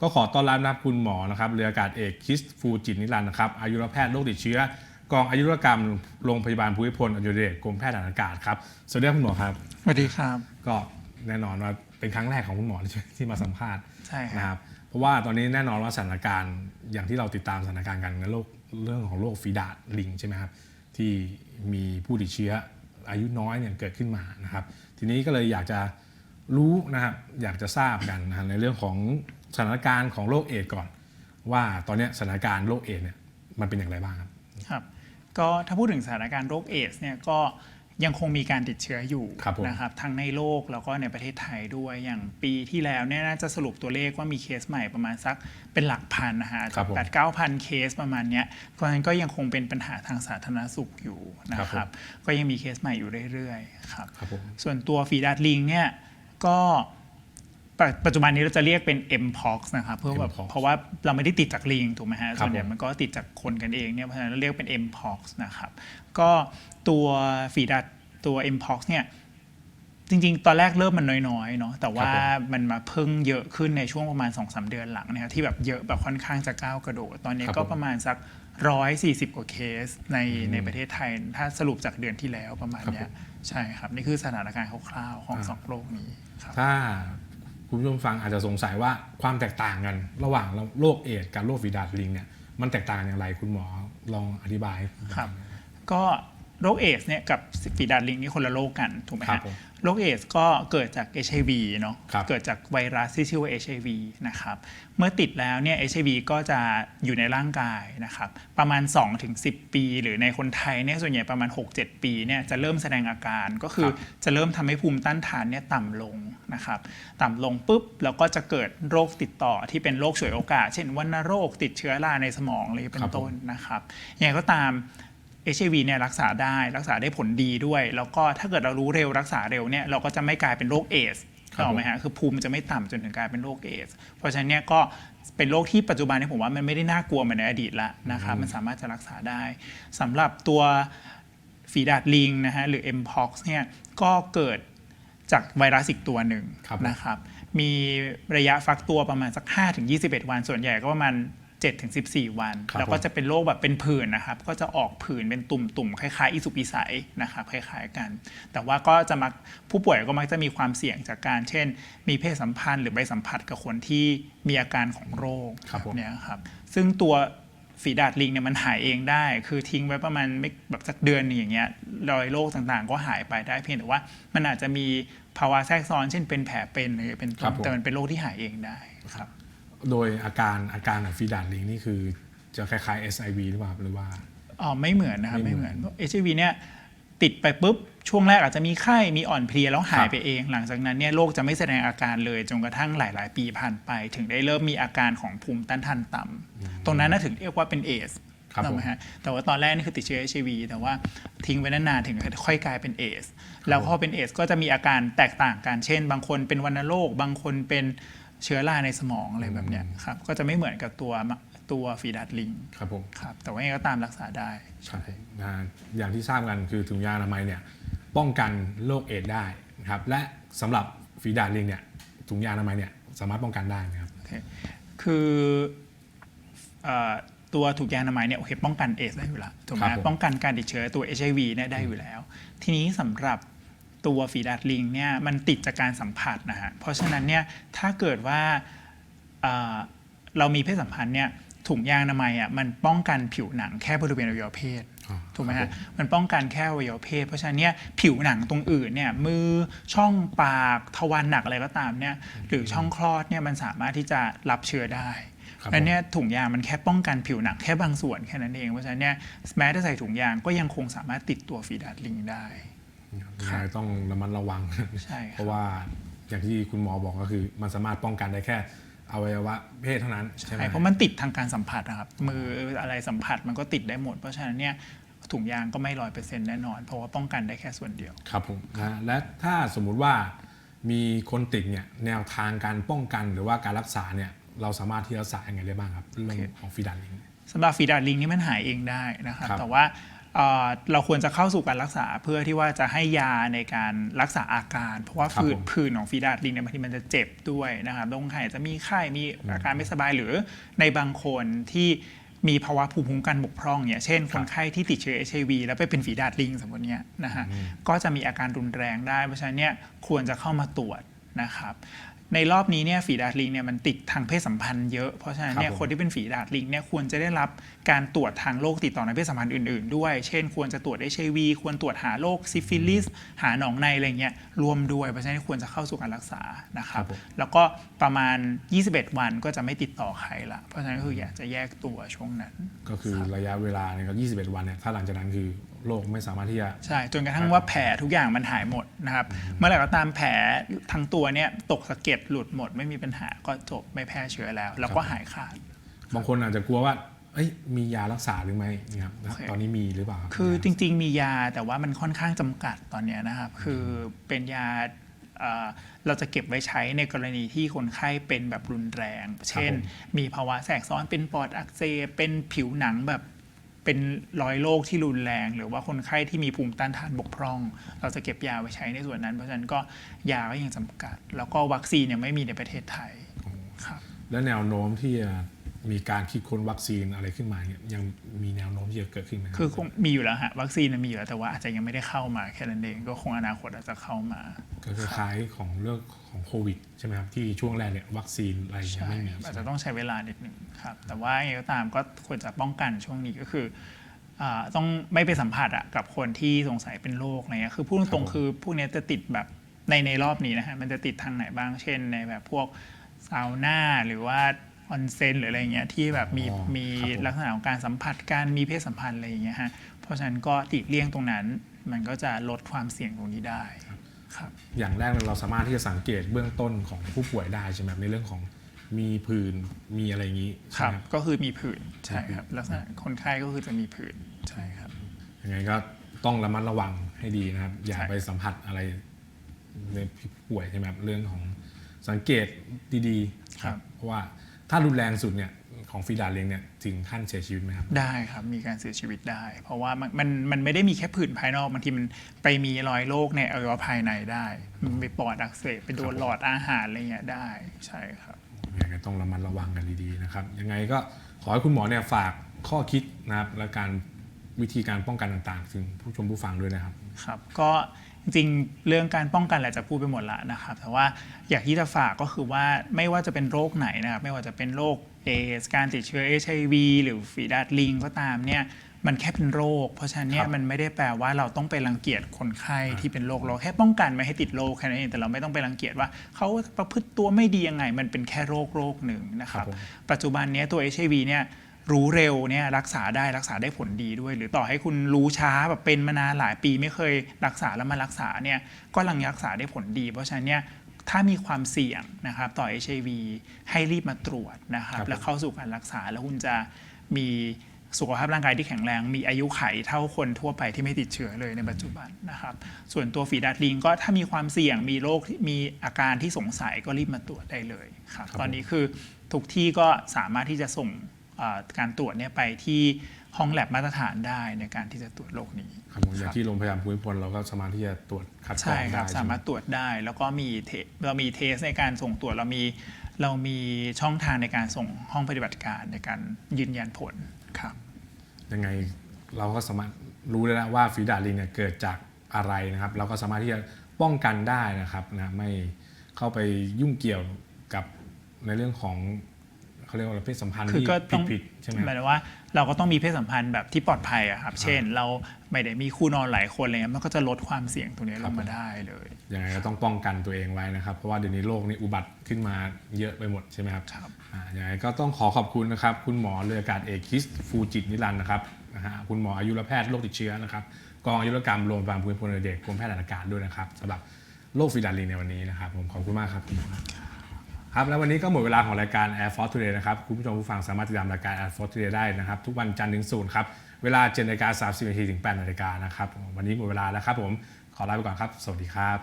ก็ขอต้อนรับนะครับคุณหมอนะครับเรืออากาศเอกคริสฟูจิตนิรันดร์นะครับอายุรแพทย์โรคติดเชื้อ กองอายุรกรรมโรงพยาบาลภูมิพลอดุลยเดชกรมแพทย์ทหารอากาศครับสวัสดีครับคุณหมอครับ สวัสดีครับ ก็แน่นอนว่าเป็นครั้งแรกของคุณหมอที่ที่มาสัมภาษณ์ใช่คนะรับครับเพราะว่าตอนนี้แน่นอนว่าสถานการณ์อย่างที่เราติดตามสถานการณ์กันในโลกเรื่องของโรคฝีดาดลิงใช่ไหมครับที่มีผู้ติดเชื้ออายุน้อยเนี่ยเกิดขึ้นมานะครับ ทีนี้ก็เลยอยากจะ รู้นะครับอยากจะทราบกันนะในเรื่องของสถานการณ์ของโรคเอดส์ก่อน ว่าตอนเนี้ยสถานการณ์โรคเอดส์เนี่ยมันเป็นอย่างไรบ้างครับครับ ก็ถ้าพูดถึงสถานการณ์โรคเอดส์เนี่ยก็ยังคงมีการติดเชื้ออยู่ครับผมนะครับทั้งในโลกแล้วก็ในประเทศไทยด้วยอย่างปีที่แล้วเนี่ยน่าจะสรุปตัวเลขว่ามีเคสใหม่ประมาณสักเป็นหลักพันนะฮะครับผมแปดเก้าพันเคสประมาณเนี้ยเพราะฉะนั้นก็ยังคงเป็นปัญหาทางสาธารณสุขอยู่นะคครัรับบผมก็ยังมีเคสใหม่อยู่เรื่อยๆครับครับผมส่วนตัวฝีดาดลิงเนี่ย ก็ปัจปัจจุบันนี้เราจะเรียกเป็น mpox นะครับเพื่อแบบ Mpox เพราะว่าเราไม่ได้ติดจากลิงถูกไหมฮะครับส่วนใหญ่ผม มันก็ติดจากคนกันเองเนี่ยเพราะฉะนั้นเราเรียกเป็น mpox นะครับก็ตัวฝีดาดตัว mpox เนี่ยจริงๆ ตอนแรกเริ่มมันน้อยๆเนาะแต่ว่ามันมาเพิ่งเยอะขึ้นในช่วงประมาณ2-3เดือนหลังนะครับที่แบบเยอะแบบค่อนข้างจะก้าวกระโดด ตอนนี้ครับก็ผม ประมาณสัก 140 กว่าเคสในในประเทศไทย ถ้าสรุปจากเดือนที่แล้วประมาณเนี้ยใช่ครับ นี่คือสถานการณ์คร่าวๆของอ่าสองโรคนี้ครับถ้าคุณผู้ชมฟังอาจจะสงสัยว่าความแตกต่างกัน ระหว่างโรคเอดส์กับโรคฝีดาดลิงเนี่ยมันแตกต่างอย่างไรคุณหมอลองอธิบายให้ผมครับ ก็ โรคเอดส์เนี่ยกับฝีดาดลิงนี่คนละโรคกันถูกไหมครัฮะบผมโรคเอดส์ก็เกิดจาก HIV เนาะครับเกิดจากไวรัสที่ชื่อว่า HIV นะครับเมื่อติดแล้วเนี่ย HIV ก็จะอยู่ในร่างกายนะครับประมาณ 2-10 ปี หรือในคนไทยเนี่ยส่วนใหญ่ประมาณ 6-7 ปีเนี่ยจะเริ่มแสดงอาการก็คือครับจะเริ่มทำให้ภูมิต้านทานเนี่ยต่ำลงนะครับต่ำลงปุ๊บแล้วก็จะเกิดโรคติดต่อที่เป็นโรคฉวยโอกาส เช่นวัณโรคติดเชื้อราในสมองอะไรเป็ครันบผมต้นนะครับยังไงก็ตาม HIV เนี่ยรักษาได้รักษาได้ผลดีด้วย แล้วก็ถ้าเกิดเรารู้เร็วรักษาเร็วเนี่ยเราก็จะไม่กลายเป็นโรคเอสครับถูกไหมฮะคือภูมิจะไม่ต่ำจนถึงกลายเป็นโรคเอส เพราะฉะนั้นเนี่ยก็เป็นโรคที่ปัจจุบันนี้ผมว่ามันไม่ได้น่ากลัวเหมือนในอดีตละนะครับมันสามารถจะรักษาได้สำหรับตัวฝีดาดลิงนะฮะหรือ mpox เนี่ยก็เกิดจากไวรัสอีกตัวหนึ่งครับนะครับ มีระยะฟักตัวประมาณสัก 5-21 วันส่วนใหญ่ก็ประมาณ 7-14 วัน ครับแล้วก็ผม จะเป็นโรคแบบเป็นผื่นนะครับ ก็จะออกผื่นเป็นตุ่มๆคล้ายๆอิสุกอิสัยนะครับคล้ายๆกัน แต่ว่าก็จะมักผู้ป่วยก็มักจะมีความเสี่ยงจากการ เช่น มีเพศสัมพันธ์หรือไปสัมผัสกับคนที่มีอาการของโรคครับผมแเนี่ยครับซึ่งตัวฝีดาดลิงเนี่ยมันหายเองได้ คือทิ้งไว้ประมาณไม่แบบสักเดือนหนึงอย่างเงี้ยรอยโรคต่างๆ ก็หายไปได้เพียงแต่ว่า มันอาจจะมีภาวะแทรกซ้อนเช่นเป็นแผลเป็นหรือเป็นครัต้บนผม แต่มันเป็นโรคที่หายเองได้ครับ โดยอาการอาการของฝีดาดลิงนี่คือจะคล้ายๆ SIV หรือเปล่าครับหรือว่า อ๋อไม่เหมือนนะครับไม่ไม่เหเหมืมืออนนเอชวีเนี่ยติดไปปุ๊บ ช่วงแรกอาจจะมีไข้มีอ่อนเพลียแล้วหาคยรับไปเอง หลังจากนั้นเนี่ยโรคจะไม่แสดงอาการเลยจนกระทั่งหลาย ๆ ปีผ่านไป ถึงได้เริ่มมีอาการของภูมิต้านทานต่ำตรงนั้นน่ะถึงเรียกว่าเป็นเอสครับผมไหมฮะแต่ว่าตอนแรกนี่คือติดเชื้อ HIV แต่ว่าทิ้งไว้นานๆถึงค่อยกลายเป็นเอสแล้วพอเป็นเอสก็จะมีอาการแตกต่างกันเช่น บางคนเป็นวัณโรคบางคนเป็น เชื้อราในสมองอะไรแบบเนี้ยครับก็จะไม่เหมือนกับตัวตัวฝีดาดลิงครับผมครับแต่ว่ายังไงก็ตามรักษาได้ใช่นะอย่างที่ทราบกันคือถุงยางอนามัยเนี่ยป้องกันโรคเอดส์ได้นะครับและสำหรับฝีดาดลิงเนี่ยถุงยางอนามัยเนี่ยสามารถป้องกันได้ไหมครับโอเคคือเอ่อตัวถูกยางอนามัยเนี่ยโอเคป้องกันเอสได้อยู่แล้วถูกไหมครับผมป้องกันการติดเชื้อตัว HIV เนี่ยได้อยู่แล้ว ทีนี้สำหรับ ตัวฝีดาดลิงเนี่ยมันติดจากการสัมผัสนะฮะเพราะฉะนั้นเนี่ยถ้าเกิดว่าเอ่อเรามีเพศสัมพันธ์เนี่ยถุงยางอนามัยอะมันป้องกันผิวหนังแค่บริเวณอวัยวะเพศอ๋อถูกไหมครัฮะบผมมันป้องกันแค่อวัยวะเพศ เพราะฉะนั้นเนี่ยผิวหนังตรงอื่นเนี่ยมือช่องปากทวารหนักอะไรก็ตามเนี่ยหรือช่องคลอดเนี่ยมันสามารถที่จะรับเชื้อได้ครับอันเนี้ยถุงยางมันแค่ป้องกันผิวหนังแค่บางส่วนแค่นั้นเอง เพราะฉะนั้นเนี่ยแม้จะใส่ถุงยางก็ยังคงสามารถติดตัวฝีดาดลิงได้ ยังไงต้องระมัดระวัง ใช่คเพรับราะว่าอย่างที่คุณหมอบอกก็คือ มันสามารถป้องกันได้แค่อวัยวะเพศเท่านั้นใช่ไหม ใช่เพราะมันติดทางการสัมผัสนะครับ มืออะไรสัมผัสมันก็ติดได้หมด เพราะฉะนั้นเนี่ยถุงยางก็ไม่ร้อยเปอร์เซ็นต์แน่นอน เพราะว่าป้องกันได้แค่ส่วนเดียว ครับผมนะและถ้าสมมุติว่ามีคนติดเนี่ยแนวทางการป้องกันหรือว่าการรักษาเนี่ยเราสามารถที่จะรักษายังไงได้บ้างครับเรื่องของฟีดาดลิงสำหรับฝีดาดลิงนี่มันหายเองได้นะครับ ครับแต่ว่า เอ่อเราควรจะเข้าสู่การรักษาเพื่อที่ว่าจะให้ยาในการรักษาอาการ เพราะว่าครับผื่นผมผื่นของฟีดาดลิงเนี่ยบางทีมันจะเจ็บด้วยนะครับตรงไข่จะมีไข้มีอาการไม่สบายหรือในบางคนที่มีภาวะภูมิคุ้มกันบกพร่องเนี่ยเช่น คนไข้ที่ติดเชื้อ HIV แล้วไปเป็นฝีดาดลิงสมมติเนี้ยนะฮะก็จะมีอาการรุนแรงได้เพราะฉะนั้นเนี่ยควรจะเข้ามาตรวจนะครับ ในรอบนี้เนี่ยฝีดาดลิงเนี่ยมันติดทางเพศสัมพันธ์เยอะเพราะฉะนั้นเนี่ยครับผมคนที่เป็นฝีดาดลิงเนี่ยควรจะได้รับการตรวจทางโรคติดต่อในเพศสัมพันธ์อื่นๆ ด้วย เช่น ควรจะตรวจ HIV ควรตรวจหาโรคซิฟิลิส หาหนองในอะไรเงี้ยรวมด้วยเพราะฉะนั้นควรจะเข้าสู่การรักษานะครับครับผมแล้วก็ประมาณ 21 วันก็จะไม่ติดต่อใครละเพราะฉะนั้นคืออยากจะแยกตัวช่วงนั้น ก็คือระยะเวลาเนี่ยก็21 วันเนี่ยถ้าหลังจากนั้นคือ โรคไม่สามารถที่จะ ใช่จนกระทั่งว่าแผลทุกอย่างมันหายหมดนะครับ เมื่อไหร่ก็ตามแผลทั้งตัวเนี่ยตกสะเก็ดหลุดหมดไม่มีปัญหาก็จบไม่แพร่เชื้อแล้ว แล้วก็หายขาด บางคนอาจจะกลัวว่าเอ้ยมียารักษาหรือไม่นะครับโอเคตอนนี้มีหรือเปล่ารับคือจริง ๆ มียาแต่ว่ามันค่อนข้างจำกัดตอนเนี้ยนะครับ คือเป็นยาเอ่อเราจะเก็บไว้ใช้ในกรณีที่คนไข้เป็นแบบรุนแรง เช่น มีภาวะแทรกซ้อนเป็นปอดอักเสบเป็นผิวหนังแบบ เป็นรอยโรคที่รุนแรง หรือว่าคนไข้ที่มีภูมิต้านทานบกพร่อง เราจะเก็บยาไว้ใช้ในส่วนนั้น เพราะฉะนั้นก็ยาก็ยังจำกัด แล้วก็วัคซีนยังไม่มีในประเทศไทยครับและแนวโน้มที่จะ มีการคิดค้นวัคซีนอะไรขึ้นมาเนี่ยยังมีแนวโน้มที่จะเกิดขึ้นไหมรับคือคงมีอยู่แล้วฮะวัคซีนน่ะมีอยู่แล้วแต่ว่าอาจจะยังไม่ได้เข้ามาแค่นั้นเองก็คงอนาคตอาจจะเข้ามาก็คล้ายๆของเรื่องของโควิดใช่ไหมครับที่ช่วงแรกเนี่ยวัคซีนอะไรยังใช่ไม่มีอาจจะต้องใช้เวลานิดหนึ่งครับแต่ว่ายังไงก็ตามก็ควรจะป้องกันช่วงนี้ก็คืออ่าต้องไม่ไปสัมผัสอะกับคนที่สงสัยเป็นโรคอะไรเงี้ยคือพูดตรงๆคือพวกเนี้ยจะติดแบบในในรอบนี้นะฮะมันจะติดทางไหนบ้างเช่นในแบบพวกซาวน่าหรือว่า ออนเซนหรืออะไรเงี้ยที่แบบมีอ๋อมีครับผมลักษณะของการสัมผัสการมีเพศสัมพันธ์อะไรอย่างเงี้ยฮะเพราะฉะนั้นก็ติดเลี่ยงตรงนั้น มันก็จะลดความเสี่ยงตรงนี้ได้ครับอย่างแรกเราสามารถที่จะสังเกตเบื้องต้นของผู้ป่วยได้ใช่ไหมครับในเรื่องของมีผื่นมีอะไรอย่างนี้คใช่รับไหมครับก็คือมีผื่นใช่ครับลักษณะคนไข้ก็คือจะมีผื่นใช่ครับยังไงก็ต้องระมัดระวังให้ดีนะครับ อย่าใช่ไปสัมผัสอะไรในผู้ป่วยใช่ไหมครับเรื่องของสังเกตดีๆครับเพราะว่า ถ้ารุนแรงสุดเนี่ยของฟีดาดเลียงเนี่ยถึงขั้นเสียชีวิตไหมครับได้ครับมีการเสียชีวิตได้ เพราะว่ามันมันมันไม่ได้มีแค่ผื่นภายนอกบางทีมันไปมีรอยโรคในอวัยวะภายในได้มันไปปอดอักเสบไปโดนหลอดอาหารอะไรเงี้ยได้ใช่ครับยังไงก็ต้องระมัดระวังกันดีๆนะครับยังไงก็ขอให้คุณหมอเนี่ยฝากข้อคิดนะครับและการวิธีการป้องกันต่างๆถึงผู้ชมผู้ฟังด้วยนะครับครับ ก็ จริงๆเรื่องการป้องกันแหละจะพูดไปหมดละนะครับ แต่ว่าอยากที่จะฝากก็คือว่าไม่ว่าจะเป็นโรคไหนนะครับ ไม่ว่าจะเป็นโรคเอสการติดเชื้อ HIV หรือฝีดาดลิงก็ตามเนี่ยมันแค่เป็นโรค เพราะฉะนั้นเนี่คยรับ มันไม่ได้แปลว่าเราต้องไปรังเกียจคนไข้ที่เป็นโรคเราแค่ป้องกันไม่ให้ติดโรคแค่นั้นเองแต่เราไม่ต้องไปรังเกียจว่าเขาประพฤติตัวไม่ดียังไง มันเป็นแค่โรคโรคหนึ่งนะครับ ครับผม ปัจจุบันเนี้ยตัว HIV เนี่ย รู้เร็วเนี่ยรักษาได้รักษาได้ผลดีด้วย หรือต่อให้คุณรู้ช้าแบบเป็นมานานหลายปีไม่เคยรักษาแล้วมารักษาเนี่ยก็ลังรักษาได้ผลดี เพราะฉะนั้นเนี่ยถ้ามีความเสี่ยงนะครับต่อ HIV ให้รีบมาตรวจนะครับครับผมแล้วเข้าสู่การรักษาแล้วคุณจะมีสุขภาพร่างกายที่แข็งแรง มีอายุไขเท่าคนทั่วไปที่ไม่ติดเชื้อเลยในปัจจุบันนะครับ ส่วนตัวฝีดาดลิงก็ถ้ามีความเสี่ยงมีโรคที่มีอาการที่สงสัยก็รีบมาตรวจได้เลยครับครับตอนนี้คือทุกที่ก็สามารถที่จะส่งเอ่อ การตรวจเนี่ยไปที่ห้องแลบมาตรฐานได้ในการที่จะตรวจโรคนี้ครับผมอย่างที่โรงพยาบาลภูมิพลเราก็สามารถที่จะตรวจคัดกรอใช่งคได้รับใช่สาไหมมารถตรวจได้ แล้วก็มีเทเรามีเทสในการส่งตรวจเรามีเรามีช่องทางในการส่งห้องปฏิบัติการในการยืนยันผลครับยังไงเราก็สามารถรู้ได้แล้วว่าฟีดาดลิงเนี่ยเกิดจากอะไรนะครับ เราก็สามารถที่จะป้องกันได้นะครับนะไม่เข้าไปยุ่งเกี่ยวกับในเรื่องของ เขาเรียกว่าอะไรเพศสัมพันธ์คือที่ก็ต้องผิดๆใช่ไหมหคมายรับถึงว่าเราก็ต้องมีเพศสัมพันธ์แบบที่ปลอดภัยอะครับ เช่น เราไม่ได้มีคู่นอนหลายคนอะไรเงี้ยมันก็จะลดความเสี่ยงตรงนี้ลงมาได้เลย ยังไงก็ต้องป้องกันตัวเองไว้นะครับ เพราะว่าเดี๋ยวนี้โรคนี้อุบัติขึ้นมาเยอะไปหมดใช่ไหมครับครับ อ่ายังไงก็ต้องขอขอบคุณนะครับ คุณหมอเรืออากาศเอกคริสฟูจิตนิรันดร์นะครับนะฮะคุณหมออายุรแพทย์โรคติดเชื้อนะครับกองอายุรกรรมโรงพยาบาลภูมิพลอดุลยเดชกรมแพทย์อากาศด้วยนะครับสำหรับโรคฟีดาดลิงในวันนี้นะครับผมขอบคุณมากครับคุณหมอครับ ครับ แล้ววันนี้ก็หมดเวลาของรายการ Air Force Today นะครับ คุณผู้ชมผู้ฟังสามารถติดตามรายการ Air Force Today ได้นะครับ ทุกวันจันทร์ถึงศุกร์ครับ เวลา7นาฬิกา30นาทีถึง8นาฬิกานะครับ วันนี้หมดเวลาแล้วครับผม ขอลาไปก่อนครับ สวัสดีครับ